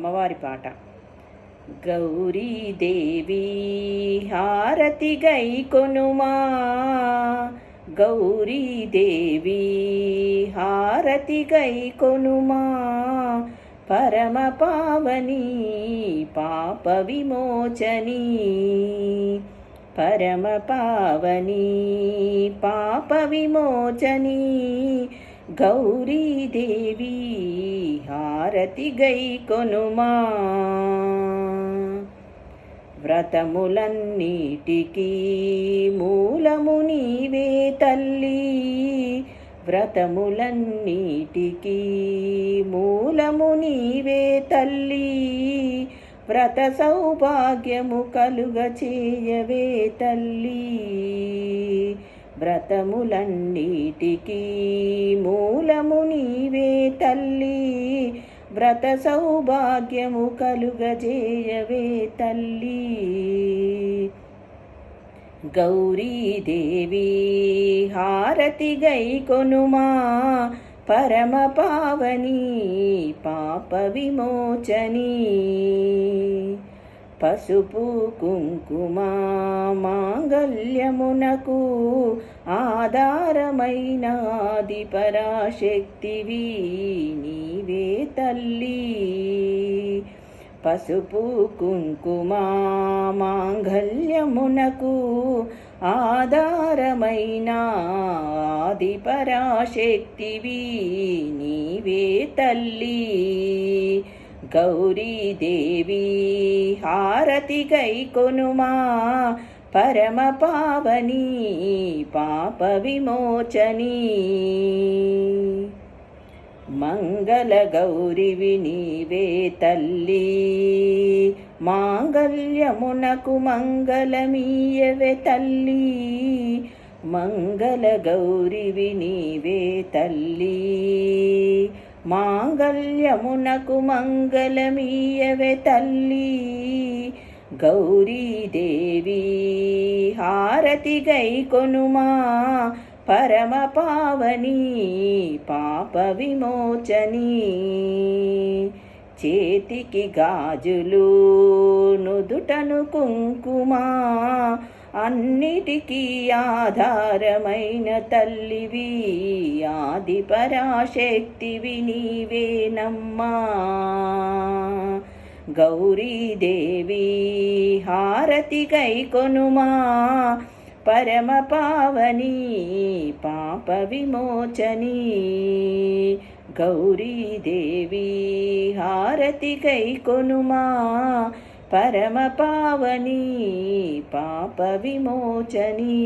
అమ్మవారి పాట. గౌరీదేవి హారతి గై కొనుమా. గౌరీదేవి హారతి గై కొనుమా. పరమ పావని పాప విమోచని. పరమ పావని పాప విమోచని. గౌరీదేవి హారతి గై కొనుమా. వ్రతములన్నిటికీ మూలము నీవే తల్లి. వ్రతములన్నిటికీ మూలము నీవే తల్లి. వ్రత సౌభాగ్యము కలుగ చేయవే తల్లి. వ్రతములన్నిటికీ మూలము నీవే తల్లి. వ్రత సౌభాగ్యము కలుగజేయవే తల్లి. గౌరీదేవి హారతి గై కొనుమా. పరమ పావని పాప విమోచనీ. పసుపు కుంకుమ మాంగల్యమునకు ఆధారమైనాది పరాశక్తివి నీవే తల్లి. పసుపు కుంకుమ మాంగల్యమునకు ఆధారమైన ఆది పరాశక్తివి నీవే తల్లి. గౌరీదేవి హారతి గై పరమ పావని పాప విమోచని. మంగళ గౌరివి నీవే తల్లి మాంగళ్యమునకు మంగళమీయవే తల్లి. మంగళ గౌరివి నీవే తల్లి మాంగళ్యమునకు మంగళమీయవే తల్లి. గౌరీదేవి హారతి గై కొనుమా పరమ పావని పాప విమోచనీ. చేతికి గాజులు నుదుటను కుంకుమా అన్నిటికీ ఆధారమైన తల్లివి ఆది పరాశక్తివి నీవేనమ్మా గౌరీదేవి హారతి కైకొనుమా. పరమ పావని పాప విమోచని గౌరీదేవి హారతి గై కొనుమా పరమ పావని పాప విమోచనీ